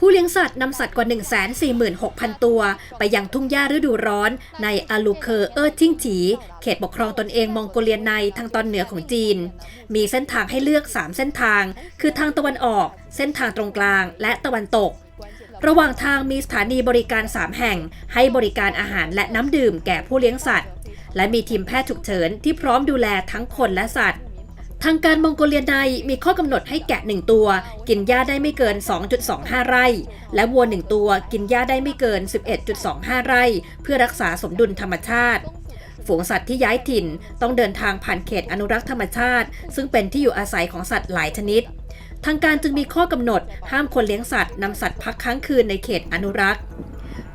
ผู้เลี้ยงสัตว์นำสัตว์กว่า 146,000 ตัว ไปยังทุ่งหญ้าฤดูร้อนในอาลูเคอร์เออร์ทิงจีเขตปกครองตนเองมองโกเลียในทางตอนเหนือของจีน มีเส้นทางให้เลือก 3 เส้นทาง คือทางตะวันออก เส้นทางตรงกลาง และตะวันตก ระหว่างทางมีสถานีบริการ 3 แห่ง ให้บริการอาหารและน้ำดื่มแก่ผู้เลี้ยงสัตว์ และมีทีมแพทย์ฉุกเฉินที่พร้อมดูแลทั้งคนและสัตว์ ทางการมองโกเลียในมีข้อกำหนดให้แกะ 1 ตัว กินหญ้าได้ไม่เกิน 2.25 ไร่ และวัว 1 ตัวกินหญ้าได้ไม่เกิน 11.25 ไร่ เพื่อรักษาสมดุลธรรมชาติ ฝูงสัตว์ที่ย้ายถิ่นต้องเดินทางผ่านเขตอนุรักษ์ธรรมชาติ ซึ่งเป็นที่อยู่อาศัยของสัตว์หลายชนิด ทางการจึงมีข้อกำหนดห้ามคนเลี้ยงสัตว์นำสัตว์พักค้างคืนในเขตอนุรักษ์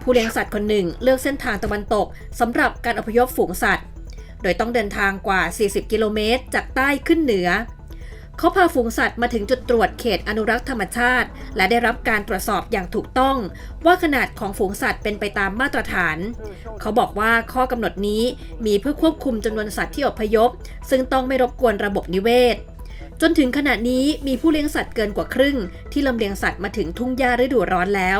ผู้เลี้ยงสัตว์คนหนึ่งเลือกเส้นทางตะวันตกสำหรับการอพยพฝูงสัตว์ โดยต้องเดินทางกว่า 40 กิโลเมตร จากใต้ขึ้นเหนือ เขาพาฝูงสัตว์มาถึงจุดตรวจเขตอนุรักษ์ธรรมชาติ และได้รับการตรวจสอบอย่างถูกต้อง ว่าขนาดของฝูงสัตว์เป็นไปตามมาตรฐาน เขาบอกว่าข้อกำหนดนี้มีเพื่อควบคุมจำนวนสัตว์ที่อพยพ ซึ่งต้องไม่รบกวนระบบนิเวศจนถึงขณะนี้มีผู้เลี้ยงสัตว์เกินกว่าครึ่ง ที่ลำเลียงสัตว์มาถึงทุ่งหญ้าฤดูร้อนแล้ว